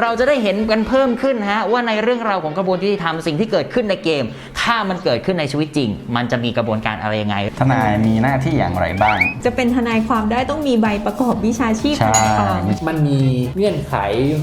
เราจะได้เห็นกันเพิ่มขึ้นฮะว่าในเรื่องราวของกระบวนการยุติธรรมสิ่งที่เกิดขึ้นในเกม ถ้ามันเกิดขึ้นในชีวิตจริง มันจะมีกระบวนการอะไรยังไง ทนายมีหน้าที่อย่างไรบ้าง จะเป็นทนายความได้ต้องมีใบประกอบวิชาชีพใช่ทนายความ มันมีเงื่อนไข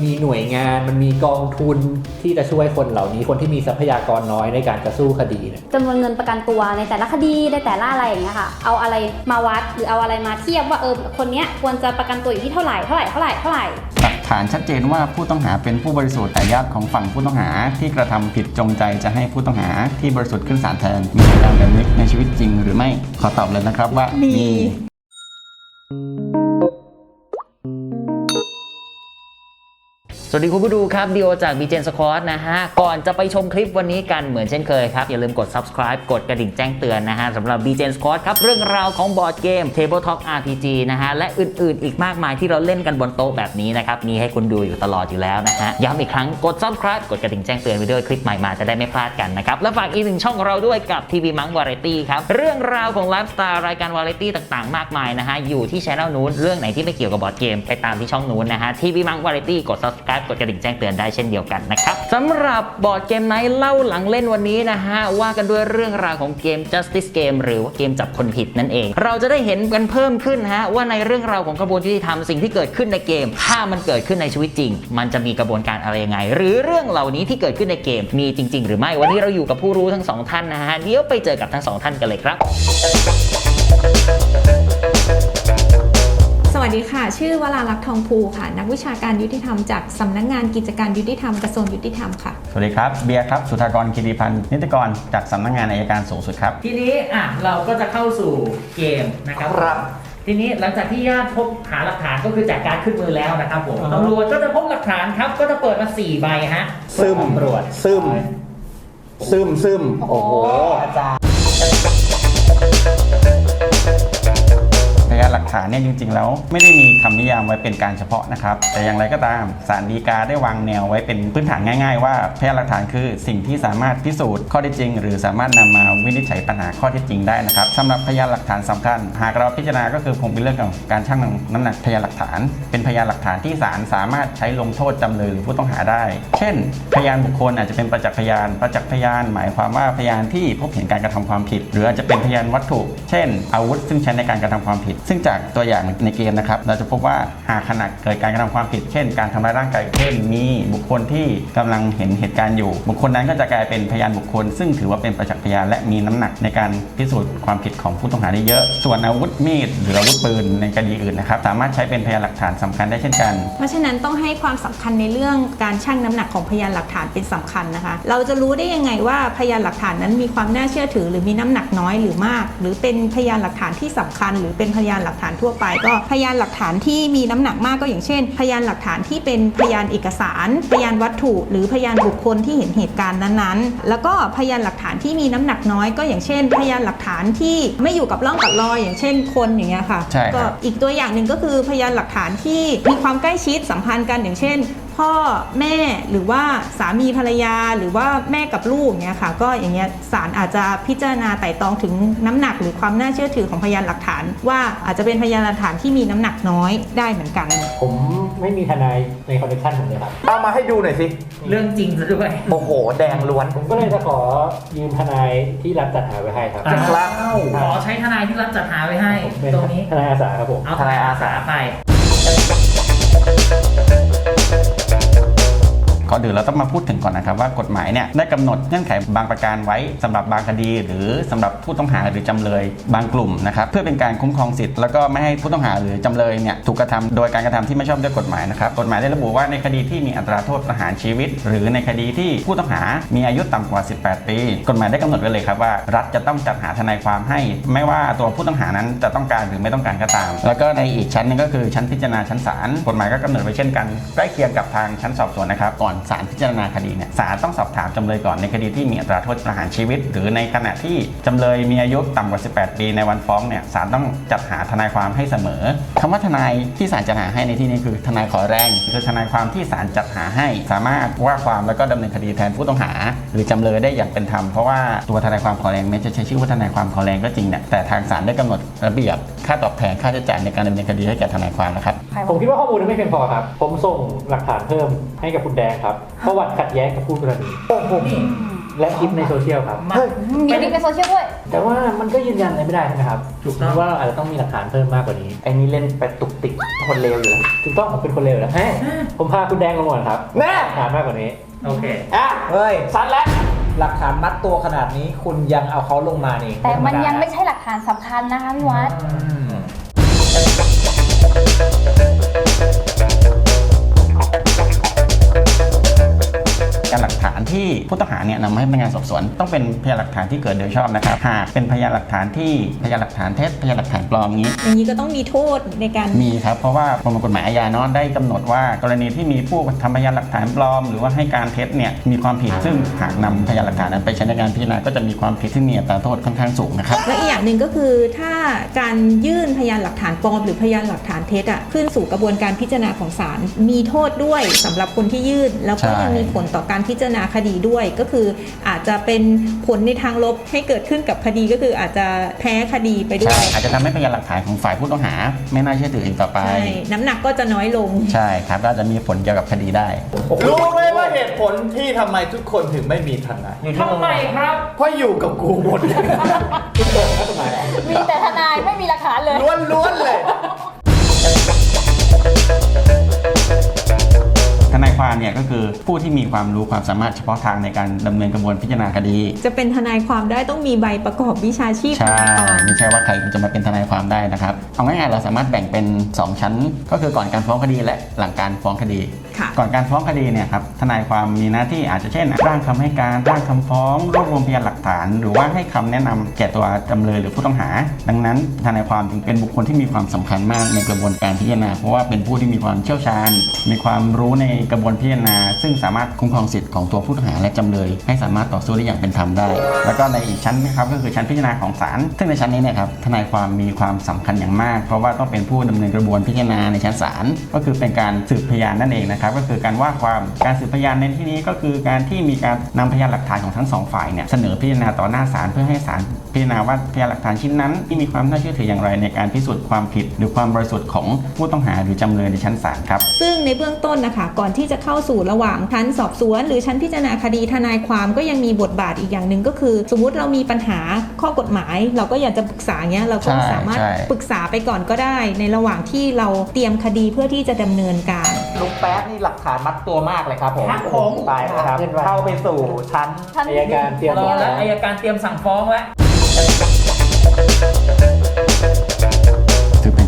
มีหน่วยงาน มันมีกองทุนที่จะช่วยคนเหล่านี้คนที่มีทรัพยากรน้อยในการจะสู้คดีเนี่ยจำนวนเงินประกันตัวในแต่ละคดีในแต่ละอะไรอย่างเงี้ยค่ะ เอาอะไรมาวัดหรือเอาอะไรมาเทียบว่าเออคนเนี้ยควรจะประกันตัวอยู่ที่เท่าไหร่เท่าไหร่เท่าไหร่เท่าไหร่หลักฐานชัดเจนว่าผู้ต้องหาเป็นผู้บริสุทธิ์แต่ญาติของฝั่งผู้ต้องหาที่กระทำผิดจงใจจะให้ผู้ต้องหาที่บริสุทธิ์ขึ้นศาลแทน มีการแบบนี้ในชีวิตจริงหรือไม่ขอตอบเลยนะครับว่ามี สวัสดีคุณผู้ดูครับดีโอจาก b ีเจนสควอตนะฮะ ก่อนจะไปชมคลิปวันนี้กันเหมือนเช่นเคยครับ อย่าลืมกด subscribe กดกระดิ่งแจ้งเตือนนะฮะสำหรับ b ีเจนสควอตครับ เรื่องราวของบอร์ดเกม Table Talk RPG นะฮะ และอื่นๆ อีกมากมายที่เราเล่นกันบนโต๊ะแบบนี้นะครับ มีให้คุณดูอยู่ตลอดอยู่แล้วนะฮะ ย้ำอีกครั้งกด subscribe กดกระดิ่งแจ้งเตือนไว้ด้วยคลิปใหม่มาจะได้ไม่พลาดกันนะครับและฝากอีกหนึ่งช่องของเราด้วยกับทีวีมังวาไรตี้ครับเรื่องราวของไลฟ์สไตล์รายการวาไรตี้ต่างๆ มากมายนะฮะอยู่ที่ช่องนู้นเรื่องไหนที่ไม่เกี่ยวกับบอร์ดเกมไปตามที่ช่องนู้นนะฮะทีวีมังวาไรตี้กด subscribe กดกระดิ่งแจ้งเตือนได้เช่นเดียวกันนะครับสำหรับบอร์ดเกมไนท์เล่าหลังเล่นวันนี้นะฮะว่ากันด้วยเรื่องราวของเกม justice game หรือว่าเกมจับคนผิดนั่นเอง เราจะได้เห็นกันเพิ่มขึ้นฮะว่าในเรื่องราวของกระบวนการยุติธรรมสิ่งที่เกิดขึ้นในเกม ถ้ามันเกิดขึ้นในชีวิตจริง มันจะมีกระบวนการอะไรยังไง หรือเรื่องเหล่านี้ที่เกิดขึ้นในเกมมีจริง ๆ หรือไม่วันนี้เราอยู่กับผู้รู้ทั้งสองท่านนะฮะเดี๋ยวไปเจอกับทั้งสองท่านกันเลยครับ วัสดีค่ะ ชื่อวราลักษณ์ทองภูค่ะ นักวิชาการยุติธรรมจากสำนักงานกิจการยุติธรรมกระทรวงยุติธรรมค่ะ สวัสดีครับ เบียร์ครับ สุธากรคิริพันธ์นิติกรจากสำนักงานอายการสูงสุดครับ ทีนี้อะเราก็จะเข้าสู่เกมนะครับครับ ทีนี้หลังจากที่ญาติพบหาหลักฐานก็คือจากการขึ้นมือแล้วนะครับผมอ่าฮะตำรวจก็จะพบหลักฐานครับก็จะเปิดมา4ใบฮะซึมตำรวจซึมซึมซึมโอ้โหพย ยานหลักฐานเนี่ยจริง ๆ แล้ว ไม่ได้มีคำนิยามไว้เป็นการเฉพาะนะครับ แต่อย่างไรก็ตามศาลฎีกาได้วางแนวไว้เป็นพื้นฐานง่าย ๆ ว่าพยานหลักฐานคือสิ่งที่สามารถพิสูจน์ข้อเท็จจริง หรือสามารถนำมาวินิจฉัยปัญหาข้อเท็จจริงได้นะครับสำหรับพยานหลักฐานสำคัญ หากเราพิจารณาก็คือคงเป็นเรื่องของการชั่งน้ำหนักพยานหลักฐาน เป็นพยานหลักฐานที่ศาลสามารถใช้ลงโทษจำเลยหรือผู้ต้องหาได้ เช่น พยานบุคคลอาจจะเป็นประจักษ์พยาน ประจักษ์พยาน หมายความว่าพยานที่พบเห็นการกระทำความผิด หรืออาจจะเป็นพยานวัตถุ เช่น อาวุธซึ่งใช้ในการกระทำความผิดซึ่งจากตัวอย่างในเกมนะครับ เราจะพบว่าหากขณะเกิดการกระทำความผิด เช่น การทำร้ายร่างกายเช่นมีบุคคลที่กำลังเห็นเหตุการณ์อยู่ บุคคลนั้นก็จะกลายเป็นพยานบุคคล ซึ่งถือว่าเป็นประจักษ์พยานและมีน้ำหนักในการพิสูจน์ความผิดของผู้ต้องหาได้เยอะ ส่วนอาวุธมีดหรืออาวุธปืนในคดีอื่นนะครับสามารถใช้เป็นพยานหลักฐานสำคัญได้เช่นกัน เพราะฉะนั้นต้องให้ความสำคัญในเรื่องการชั่งน้ำหนักของพยานหลักฐานเป็นสำคัญนะคะ เราจะรู้ได้ยังไงว่าพยานหลักฐานนั้นมีความน่าเชื่อถือ หรือมีน้ำหนักน้อยหรือมาก หรือเป็นพยานหลักฐานที่สำคัญ หรือเป็นพยานหลักฐานทั่วไป ก็พยานหลักฐานที่มีน้ำหนักมากก็อย่างเช่น พยานหลักฐานที่เป็นพยานเอกสาร พยานวัตถุ หรือพยานบุคคลที่เห็นเหตุการณ์นั้นๆ แล้วก็พยานหลักฐานที่มีน้ำหนักน้อยก็อย่างเช่น พยานหลักฐานที่ไม่อยู่กับร่องกับรอยอย่างเช่น คนอย่างเงี้ยค่ะใช่ครับ ก็อีกตัวอย่างหนึ่งก็คือพยานหลักฐานที่มีความใกล้ชิดสัมพันธ์กันอย่างเช่น พ่อแม่หรือว่าสามีภรรยาหรือว่าแม่กับลูกอย่างเงี้ยค่ะ ก็อย่างเงี้ยศาลอาจจะพิจารณาไต่ตรองถึงน้ำหนักหรือความน่าเชื่อถือของพยานหลักฐาน ว่าอาจจะเป็นพยานหลักฐานที่มีน้ำหนักน้อยได้เหมือนกัน ผมไม่มีทนายในคอนเนคชั่นผมเลยครับ เอามาให้ดูหน่อยสิ เรื่องจริงซะด้วย โอ้โห แดงล้วน ผมก็เลยจะขอยืมทนายที่รับจัดหาไว้ให้ครับครับอ้าวขอใช้ทนายที่รับจัดหาไว้ให้ เป็นตรงนี้ทนายอาสาครับผม เอาทนายอาสาไป ก่อนอื่นเราต้องมาพูดถึงก่อนนะครับว่ากฎหมายเนี่ยได้กำหนดเงื่อนไขบางประการไว้สำหรับบางคดี หรือสำหรับผู้ต้องหาหรือจำเลยบางกลุ่มนะครับเพื่อเป็นการคุ้มครองสิทธิ์แล้วก็ไม่ให้ผู้ต้องหาหรือจำเลยเนี่ยถูกกระทำโดยการกระทำที่ไม่ชอบด้วยกฎหมายนะครับกฎหมายได้ระบุว่าในคดีที่มีอัตราโทษประหารชีวิต หรือในคดีที่ผู้ต้องหามีอายุต่ำกว่า 18 ปี กฎหมายได้กำหนดไว้เลยครับว่า รัฐจะต้องจัดหาทนายความให้ ไม่ว่าตัวผู้ต้องหานั้นจะต้องการหรือไม่ต้องการก็ตาม แล้วก็ในอีกชั้นหนึงก็คือชั้นพิจารณาชั้นศาลกฎหมายก็กำหนดไว้เช่นกันใกล้เคียงกับทางชั้นสอบสวนนะครับก่อนศาลพิจารณาคดีเนี่ยศาลต้องสอบถามจำเลยก่อนในคดีที่มีอัตราโทษประหารชีวิต หรือในขณะที่จำเลยมีอายุต่ำกว่า 18 ปีในวันฟ้องเนี่ยศาลต้องจัดหาทนายความให้เสมอคำว่าทนายที่ศาลจัดหาให้ในที่นี้คือทนายขอแรง คือทนายความที่ศาลจัดหาให้ สามารถว่าความแล้วก็ดำเนินคดีแทนผู้ต้องหา หรือจำเลยได้อย่างเป็นธรรมเพราะว่าตัวทนายความขอแรงแม้จะใช้ชื่อว่าทนายความขอแรงก็จริงเนี่ยแต่ทางศาลได้กำหนดระเบียบค่าตอบแทนค่าใช้จ่ายในการดำเนินคดีให้แก่ทนายความนะครับผมคิดว่าข้อมูลนั้นไม่เพียงพอครับ ผมส่งหลักฐานเพิ่มให้กับคุณแดงครับประวัติขัดแย้งกับผู้กรณีและคลิปในโซเชียลครับมีลิงก์ในโซเชียลด้วย แต่ว่ามันก็ยืนยันอะไรไม่ได้ใช่ไหมครับถูกต้องว่าเราอาจจะต้องมีหลักฐานเพิ่มมากกว่านี้ไอ้นี่เล่นไปตุกติกคนเลวอยู่แล้วถูกต้องผมเป็นคนเลวแล้วแหมผมพาคุณแดงลงก่อนครับแน่หลักฐานมากกว่านี้โอเค อะเฮ้ยสันแล้วหลักฐานมัดตัวขนาดนี้คุณยังเอาเขาลงมานี่แต่มันธรรดายังไม่ใช่หลักฐานสำคัญนะคะพี่วัด อืม การหลักฐานที่ผู้ต้องหาเนี่ยนำมาให้พนักงานสอบสวนต้องเป็นพยานหลักฐานที่เกิดโดยชอบนะครับหากเป็นพยานหลักฐานที่พยานหลักฐานเท็จพยานหลักฐานปลอมงี้ อย่างนี้ก็ต้องมีโทษในการมีครับเพราะว่าประมวลกฎหมายอาญาเนาะได้กำหนดว่ากรณีที่มีผู้ทำพยานหลักฐานปลอม หรือว่าให้การเท็จเนี่ยมีความผิดซึ่งหากนำพยานหลักฐานนั้นไปใช้ในการพิจารณาก็จะมีความผิดที่มีอัตราโทษค่อนข้างสูงนะครับ และอีกอย่างหนึ่งก็คือถ้าการยื่นพยานหลักฐานปลอมหรือพยานหลักฐานเท็จอะขึ้นสู่กระบวนการพิจารณาของศาลมีโทษด้วยสำหรับคนที่ยื่นแล้วก็ใช่ ยังมีผลต่อการพิจารณาคดีด้วย ก็คืออาจจะเป็นผลในทางลบให้เกิดขึ้นกับคดีก็คืออาจจะแพ้คดีไปด้วใช่ยอาจจะทำให้พยานหลักฐานของฝ่ายผู้ต้องหา ไม่น่าเชื่อถืออีกต่อไป ใช่น้ำหนักก็จะน้อยลง ใช่ครับก็อาจจะมีผลเกี่ยวกับคดีได้ รู้ไหมว่าเหตุผลที่ทำไมทุกคนถึงไม่มีทนายทำไมครับ เพราะอยู่กับกูหมดเลยมีแต่ทนายไม่มีหลักฐานเลย ล้วนๆเลย นายความเนี่ยก็คือผู้ที่มีความรู้ความสามารถเฉพาะทางในการดำเนินกระบวนพิจารณาคดี จะเป็นทนายความได้ต้องมีใบประกอบวิชาชีพใช่ก่อน ไม่ใช่ว่าใครจะมาเป็นทนายความได้นะครับ เอาง่ายๆเราสามารถแบ่งเป็น 2 ชั้น ก็คือก่อนการฟ้องคดีและหลังการฟ้องคดีค่ะ ก่อนการฟ้องคดีเนี่ยครับทนายความมีหน้าที่อาจจะเช่นร่างคำให้การร่างคำฟ้องรวบรวมพยานหลักฐาน หรือว่าให้คำแนะนำแก่ตัวจำเลยหรือผู้ต้องหา ดังนั้นทนายความจึงเป็นบุคคลที่มีความสำคัญมากในกระบวนการพิจารณา เพราะว่าเป็นผู้ที่มีความเชี่ยวชาญ มีความรู้ในกระบวนพิจารณา ซึ่งสามารถคุ้มครองสิทธิ์ของตัวผู้ต้องหาและจำเลย ให้สามารถต่อสู้ได้อย่างเป็นธรรมได้ แล้วก็ในอีกชั้นนะครับก็คือชั้นพิจารณาของศาลซึ่งในชั้นนี้เนี่ยครับทนายความมีความสำคัญอย่างมาก เพราะว่าต้องเป็นผู้ดำเนินกระบวนพิจารณาในชั้นศาลก็คือเป็นการสืบพยานนั่นเองนะครับก็คือการว่าความการสืบพยานในที่นี้ก็คือการที่มีการนำพยานหลักฐานของทั้งสองฝ่ายเนี่ยเสนอพิจารณาต่อหน้าศาลเพื่อให้ศาลพิจารณาว่าพยานหลักฐานชิ้นนั้น ที่มีความน่าเชื่อถืออย่างไรในการพิสูจน์ความผิด หรือความบริสุทธิ์ของผู้ต้องหาหรือจำเลยในชั้นศาลครับซึ่งในเบื้องต้นนะคะก่อนที่จะเข้าสู่ระหว่างชั้นสอบสวน หรือชั้นพิจารณาคดีทนายความก็ยังมีบทบาทอีกอย่างหนึ่งก็คือ สมมุติเรามีปัญหาข้อกฎหมาย เราก็อยากจะปรึกษาเงี้ยเราก็ใช่สามารถใช่ปรึกษาไปก่อนก็ได้ ในระหว่างที่เราเตรียมคดีเพื่อที่จะดำเนินการลุงแป๊บนี่หลักฐานมัดตัวมากเลยครับผมครับผมตายแล้วครับ เข้าไปสู่ชั้นอายการเตรียมรฟ้อองแล้แล้ววอายการเตรียมสั่งฟ้องแล้ว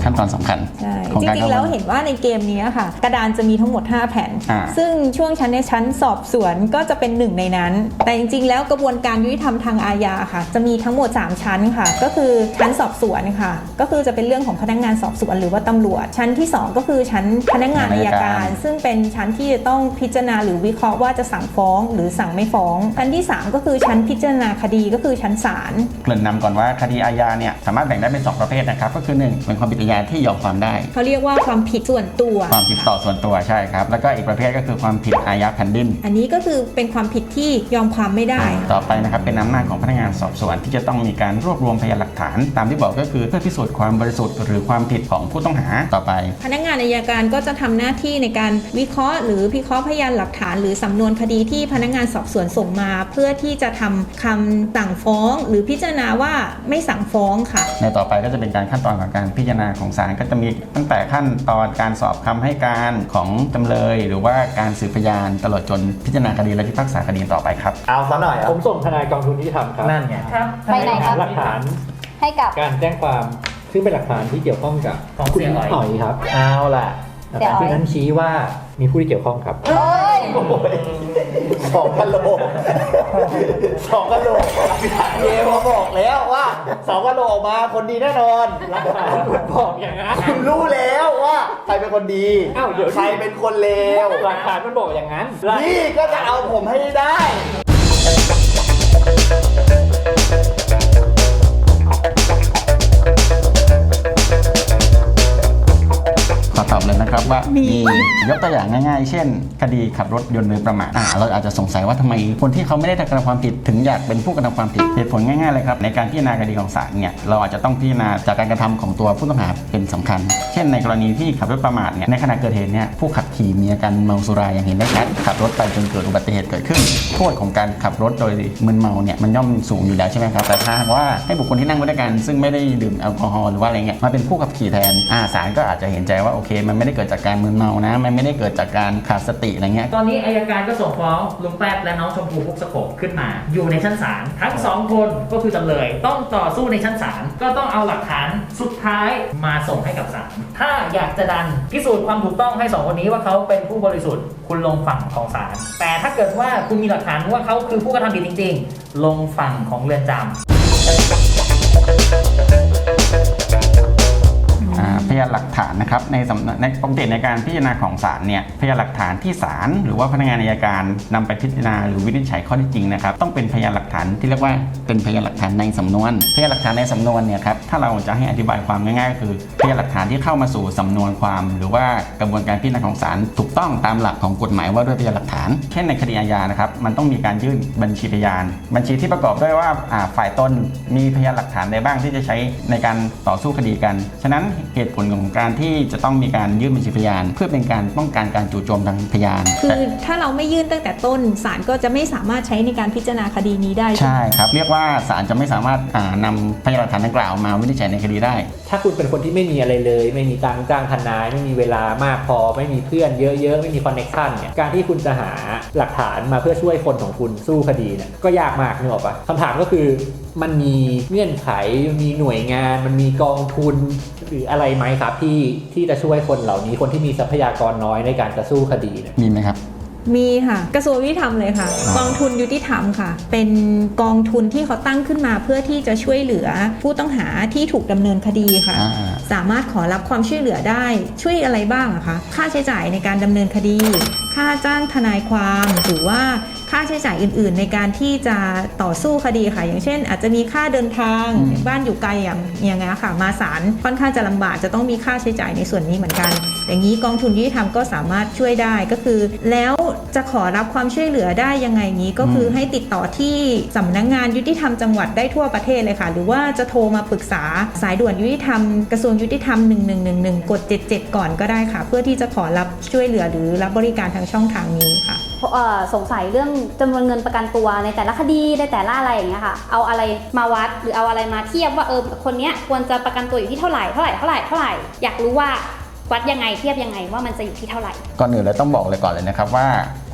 ขั้นตอนสำคัญใช่ของจการริเข้างๆแล้วเห็นว่าในเกมนี้ค่ะ กระดานจะมีทั้งหมด 5 แผ่นอ่าซึ่งช่วงชั้นในชั้นสอบสวนก็จะเป็นหนึ่งในนั้น แต่จริงๆ แล้วกระบวนการยุติธรรมทางอาญาค่ะ จะมีทั้งหมด 3 ชั้นค่ะ ก็คือชั้นสอบสวนค่ะ ก็คือจะเป็นเรื่องของพนักงานสอบสวนหรือว่าตำรวจ ชั้นที่ 2 ก็คือชั้นพนักงานอายการ ซึ่งเป็นชั้นที่จะต้องพิจารณาหรือวิเคราะห์ว่าจะสั่งฟ้อง หรือสั่งไม่ฟ้อง ชั้นที่ 3 ก็คือชั้นพิจารณาคดีก็คือชั้นศาลเกริ่นนำก่อนว่าคดีอาญาเนี่ยสามารถแบ่งได้เป็นสองประเภทนะครับก็คือหนึ่งเป็นความผิดอาญาที่ยอมความได้ เขาเรียกว่าความผิดส่วนตัว ความผิดต่อส่วนตัวใช่ครับ แล้วก็อีกประเภทก็คือความผิดอาญาแผ่นดิน อันนี้ก็คือเป็นความผิดที่ยอมความไม่ได้ ต่อไปนะครับเป็นอำนาจของพนักงานสอบสวนที่จะต้องมีการรวบรวมพยานหลักฐาน ตามที่บอกก็คือเพื่อพิสูจน์ความบริสุทธิ์หรือความผิดของผู้ต้องหาต่อไป พนักงานอายการก็จะทำหน้าที่ในการวิเคราะห์ หรือพิเคราะห์พยานหลักฐาน หรือสำนวนคดีที่พนักงานสอบสวนส่งมา เพื่อที่จะทำคำสั่งฟ้อง หรือพิจารณาว่าไม่สั่งฟ้องค่ะ ในต่อไปก็จะเป็นการขั้นตอนของการพิจารณาของศาลก็จะมีตั้งแต่ขั้นตอนการสอบคำให้การของจำเลย หรือว่าการสืบพยานตลอดจนพิจารณาคดีและพิพากษาคดีต่อไปครับ เอาซะหน่อยอะผมส่งทนายกองทุนที่ทำครับนั่นไงครับไปไหนครับหลักฐานให้กับการแจ้งความซึ่งเป็นหลักฐานที่เกี่ยวข้องกับของคุณเสียอ๋อยอ๋อยครับ เอาล่ะหลักฐานที่นั้นชี้ว่า มีผู้ที่เกี่ยวข้องครับเอ้ยสองกะโหลกสองกะโหลกเยมาบอกแล้วว่าสองกะโหลกออกมาคนดีแน่นอนหลักฐานคุณบอกอย่างนั้นคุณรู้แล้วว่าใครเป็นคนดีอ้าวเดี๋ยวใครเป็นคนเลวหลักฐานมันบอกอย่างนั้นนี่ก็จะเอาผมให้ได้ ตอบเลยนะครับว่ามียกตัวอย่างง่ายๆ เช่น คดีขับรถยนต์โดยประมาทอะเราอาจจะสงสัยว่าทำไมคนที่เขาไม่ได้กระทำความผิดถึงอยากเป็นผู้กระทำความผิดเหตุผลง่ายๆเลยครับในการพิจารณาคดีของศาลเนี่ยเราอาจจะต้องพิจารณาจากการกระทำของตัวผู้ต้องหาเป็นสำคัญ เช่น ในกรณีที่ขับรถประมาทเนี่ยในขณะเกิดเหตุเนี่ยผู้ขับขี่มีอาการเมาสุราอย่างเห็นได้ชัดขับรถไปจนเกิดอุบัติเหตุเกิดขึ้นโทษของการขับรถโดยมึนเมาเนี่ยมันย่อมสูงอยู่แล้วใช่ไหมครับแต่ถ้าหากว่าให้บุคคลที่นั่งมาด้วยกันซึ่งไม่ได้ดื่มแอลกอฮอล์หรือว่าอะไรเงี้ยมาเป็นผู้ขับขี่แทนอาศาลก็อาจจะเห็นใจว่าโอเคมันไม่ได้เกิดจากการมึนเมานะ มันไม่ได้เกิดจากการขาดสติอะไรเงี้ย ตอนนี้อายการก็ส่งฟ้องลุงแป๊บและน้องชมพูพุกสะกบขึ้นมา อยู่ในชั้นศาลทั้งสองคนก็คือจำเลย ต้องต่อสู้ในชั้นศาลก็ต้องเอาหลักฐานสุดท้ายมาส่งให้กับศาลถ้าอยากจะดันพิสูจน์ความถูกต้องให้สองคนนี้ว่าเขาเป็นผู้บริสุทธิ์ คุณลงฝั่งของศาลแต่ถ้าเกิดว่าคุณมีหลักฐานว่าเขาคือผู้กระทำผิดจริง ๆ ลงฝั่งของเรือนจำ พยานหลักฐานนะครับในสำนในปกติในการพิจารณาของศาลเนี่ยพยานหลักฐานที่ศาลหรือว่าพนักงานอัยการนำไปพิจารณาหรือวินิจฉัยข้อที่จริงนะครับต้องเป็นพยานหลักฐานที่เรียกว่าเป็นพยานหลักฐานในสำนวน พยานหลักฐานในสำนวนเนี่ยครับถ้าเราจะให้อธิบายความง่ายๆก็คือพยานหลักฐานที่เข้ามาสู่สำนวนความ หรือว่ากระบวนการพิจารณาของศาลถูกต้องตามหลักของกฎหมายว่าด้วยพยานหลักฐานเช่นในคดีอาญานะครับมันต้องมีการยื่นบัญชีพยาน บัญชีที่ประกอบด้วยว่าอ่าฝ่ายตนมีพยานหลักฐานใดบ้างที่จะใช้ในการต่อสู้คดีกัน ฉะนั้นเหตุผลของการที่จะต้องมีการยื่นบัญชีพยาน เพื่อเป็นการป้องกันการจู่โจมทางพยานคือถ้าเราไม่ยื่นตั้งแต่ต้นศาลก็จะไม่สามารถใช้ในการพิจารณาคดีนี้ได้ใช่ไหมใช่ครับ เรียกว่าศาลจะไม่สามารถอ่านำพยานหลักฐานดังกล่าวมาวินิจฉัยในคดีได้ ถ้าคุณเป็นคนที่ไม่มีอะไรเลย ไม่มีตังค์จ้างทนาย ไม่มีเวลามากพอ ไม่มีเพื่อนเยอะๆ ไม่มีคอนเนคชั่นเนี่ยการที่คุณจะหาหลักฐานมาเพื่อช่วยคนของคุณสู้คดีเนี่ยก็ยากมากนึกออกปะคำถามก็คือมันมีเงื่อนไข มีหน่วยงาน มันมีกองทุน หรืออะไรไหมครับที่ที่จะช่วยคนเหล่านี้คนที่มีทรัพยากรน้อยในการจะสู้คดีเนี่ยมีไหมครับ มีค่ะ กระทรวงยุติธรรมเลยค่ะอ๋อกองทุนยุติธรรมค่ะ เป็นกองทุนที่เขาตั้งขึ้นมาเพื่อที่จะช่วยเหลือผู้ต้องหาที่ถูกดำเนินคดีค่ะ อ่า สามารถขอรับความช่วยเหลือได้ช่วยอะไรบ้างอะคะค่าใช้จ่ายในการดำเนินคดี ค่าจ้างทนายความหรือว่า ค่าใช้จ่ายอื่น ๆ ในการที่จะต่อสู้คดีค่ะ อย่างเช่น อาจจะมีค่าเดินทางอืมบ้านอยู่ไกลอย่างอย่างเงี้ยค่ะ มาศาลค่อนข้างจะลำบากจะต้องมีค่าใช้จ่ายในส่วนนี้เหมือนกัน อย่างนี้กองทุนยุติธรรมก็สามารถช่วยได้ก็คือ แล้วจะขอรับความช่วยเหลือได้ยังไงนี้ก็คือมให้ติดต่อที่สำนักงานยุติธรรมจังหวัดได้ทั่วประเทศเลยค่ะ หรือว่าจะโทรมาปรึกษาสายด่วนยุติธรรมกระทรวงยุติธรรม 1111 กด 77 ก่อนก็ได้ค่ะ เพื่อที่จะขอรับช่วยเหลือหรือรับบริการทางช่องทางนี้ค่ะเอ่อ สงสัยเรื่องจำนวนเงินประกันตัวในแต่ละคดีในแต่ละอะไรอย่างเงี้ยค่ะเอาอะไรมาวัดหรือเอาอะไรมาเทียบว่าเออคนเนี้ยควรจะประกันตัวอยู่ที่เท่าไหร่เท่าไหร่เท่าไหร่เท่าไหร่อยากรู้ว่าวัดยังไงเทียบยังไงว่ามันจะอยู่ที่เท่าไหร่ก่อนอื่นเราต้องบอกเลยก่อนเลยนะครับว่า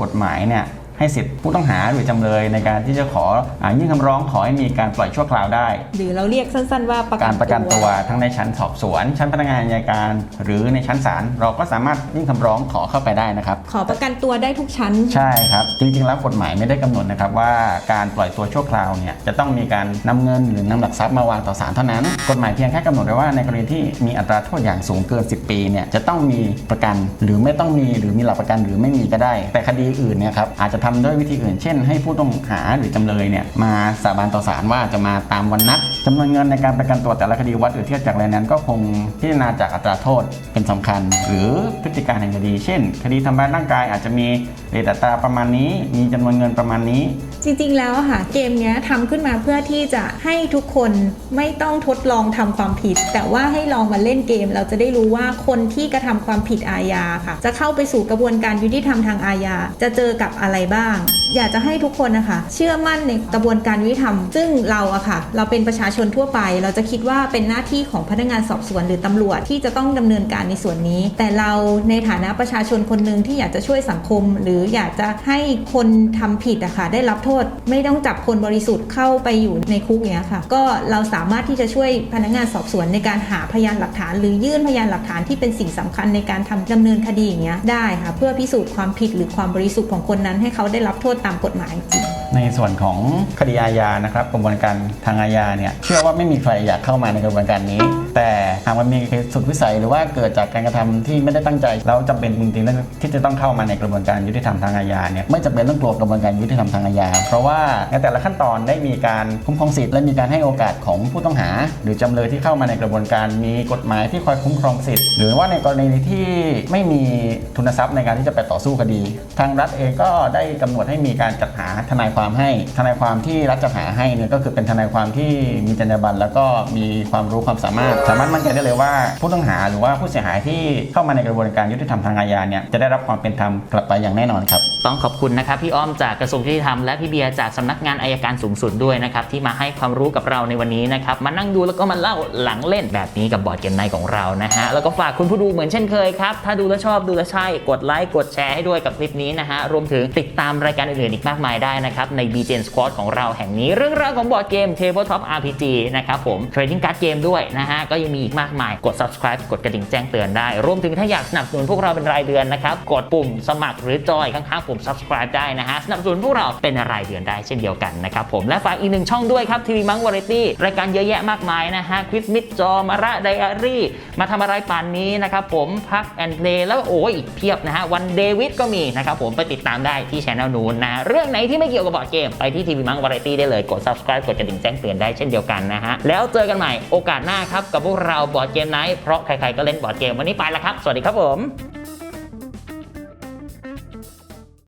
กฎหมายเนี่ย ให้สิทธิผู้ต้องหาหรือจำเลยในการที่จะขออายื่นคำร้องขอให้มีการปล่อยชั่วคราวได้ หรือเราเรียกสั้น ๆ ว่าประกักานรประกันตัวทั้งในชั้นสอบสวน ชั้นพนักงานอัยการ หรือในชั้นศาลเราก็สามารถยื่นคำร้องขอเข้าไปได้นะครับ ขอประกันตัวได้ทุกชั้น ใช่ครับ จริงๆแล้วกฎหมายไม่ได้กำหนดนะครับว่าการปล่อยตัวชั่วคราวเนี่ยจะต้องมีการนำเงินหรือนำหลักทรัพย์มาวางต่อศาลเท่านั้น กฎหมายเพียงแค่กำหนดไว้ว่าในกรณีที่มีอัตราโทษอย่างสูงเกิน 10 ปีเนี่ยจะต้องมีประกันหรือไม่ต้องมีหรือมีหลักประกันหรือไม่มีก็ได้ แต่คดีอื่นเนี่ยครับอาจจะทำด้วยวิธีอื่น เช่น ให้ผู้ต้องหาหรือจำเลยเนี่ยมาสาบานต่อศาลว่าจะมาตามวันนัดจำนวนเงินในการประกันตัวแต่ละคดีวัดหรือเทียบจากรายนั้น ก็คงพิจารณาจากอัตราโทษเป็นสำคัญ หรือพฤติการแห่งคดี เช่น คดีทำร้ายร่างกายอาจจะมีเรทอัตราประมาณนี้ มีจำนวนเงินประมาณนี้ จริงๆ แล้วค่ะเกมนี้ทำขึ้นมาเพื่อที่จะให้ทุกคนไม่ต้องทดลองทำความผิด แต่ว่าให้ลองมาเล่นเกม เราจะได้รู้ว่าคนที่กระทำความผิดอาญาค่ะ จะเข้าไปสู่กระบวนการยุติธรรมทางอาญาจะเจอกับอะไรบ้าง啊 อยากจะให้ทุกคนนะคะ เชื่อมั่นในกระบวนการยุติธรรม ซึ่งเราอะค่ะ เราเป็นประชาชนทั่วไป เราจะคิดว่าเป็นหน้าที่ของพนักงานสอบสวนหรือตำรวจที่จะต้องดำเนินการในส่วนนี้ แต่เราในฐานะประชาชนคนหนึ่งที่อยากจะช่วยสังคม หรืออยากจะให้คนทำผิดอะค่ะ ได้รับโทษไม่ต้องจับคนบริสุทธิ์เข้าไปอยู่ในคุกอย่างเงี้ยค่ะ ก็เราสามารถที่จะช่วยพนักงานสอบสวนในการหาพยานหลักฐาน หรือยื่นพยานหลักฐานที่เป็นสิ่งสำคัญในการทำดำเนินคดีอย่างเงี้ยได้ค่ะ เพื่อพิสูจน์ความผิดหรือความบริสุทธิ์ของคนนั้นให้เขาได้รับโทษตามกฎหมายจริง ในส่วนของคดีอาญานะครับกระบวนการทางอาญาเนี่ยเชื่อว่าไม่มีใครอยากเข้ามาในกระบวนการนี้ แต่หากมันมีเหตุสุดวิสัยหรือว่าเกิดจากการกระทำที่ไม่ได้ตั้งใจ แล้วจำเป็นจริงๆที่จะต้องเข้ามาในกระบวนการยุติธรรมทางอาญาเนี่ยไม่จำเป็นต้องกลัวกระบวนการยุติธรรมทางอาญาเพราะว่าในแต่ละขั้นตอนได้มีการคุ้มครองสิทธิ์และมีการให้โอกาสของผู้ต้องหา หรือจำเลยที่เข้ามาในกระบวนการมีกฎหมายที่คอยคุ้มครองสิทธิ์ หรือว่าในกรณีที่ไม่มีทุนทรัพย์ในการที่จะไปต่อสู้คดี ทางรัฐเองก็ได้กำหนดให้มีการจัดหาทนายความให้ ทนายความที่รัฐจัดหาให้เนี่ยก็คือเป็นทนายความที่มีจรรยาบรรณแล้วก็มีความรู้ความสามารถ สามารถมั่นใจได้เลยว่า ผู้ต้องหาหรือว่าผู้เสียหายที่เข้ามาในกระบวนการยุติธรรมทางอาญาเนี่ยจะได้รับความเป็นธรรมกลับไปอย่างแน่นอนครับต้องขอบคุณนะครับพี่อ้อมจากกระทรวงยุติธรรมและพี่เบียร์จากสำนักงานอายการสูงสุดด้วยนะครับที่มาให้ความรู้กับเราในวันนี้นะครับมานั่งดูแล้วก็มาเล่าหลังเล่นแบบนี้กับบอร์ดเกมไนของเรานะฮะแล้วก็ฝากคุณผู้ดูเหมือนเช่นเคยครับถ้าดูแล้วชอบดูแล้วใช่กดไลค์กดแชร์ให้ด้วยกับคลิปนี้นะฮะรวมถึงติดตามรายการอื่นๆอีกมากมายได้นะครับใน b g n Squad ของเราแห่งนี้ เรื่องราวของบอร์ดเกม Tabletop RPG นะครับผม Trading Card Game ด้วยนะฮะ ก็ยังมีอีกมากมายกด subscribe กดกระดิ่งแจ้งเตือนได้ รวมถึงถ้าอยากสนับสนุนพวกเราเป็นรายเดือนนะครับ กดปุ่มสมัครหรือจอยข้างๆปุ่ม subscribe ได้นะฮะสนับสนุนพวกเราเป็นรายเดือนได้เช่นเดียวกันนะครับผมและฝากอีกหนึ่งช่องด้วยครับทีวีมังวาไรตี้รายการเยอะแยะมากมายนะฮะควิสมิดจอมาระไดอารี่มาทำอะไรป่านนี้นะครับผมพักแอนเพลแล้วโอ้ยอีกเพียบนะฮะวันเดวิดก็มีนะครับผมไปติดตามได้ที่ช anel นู้นนะฮะเรื่องไหนที่ไม่เกี่ยวกับบร์ดเกมไปที่ทีวีมังวาไรตี้ได้เลยกด subscribe กดกระดิ่งแจ้งเตือนได้เช่นเดียวกันนะฮะแล้วเจอกันใหม่โอกาสหน้าครับกับพวกเราบอร์ดเกมไนท์เพราะใครๆก็เล่นบอร์ดเกมวันนี้ไปแล้วครับ สวัสดีครับผม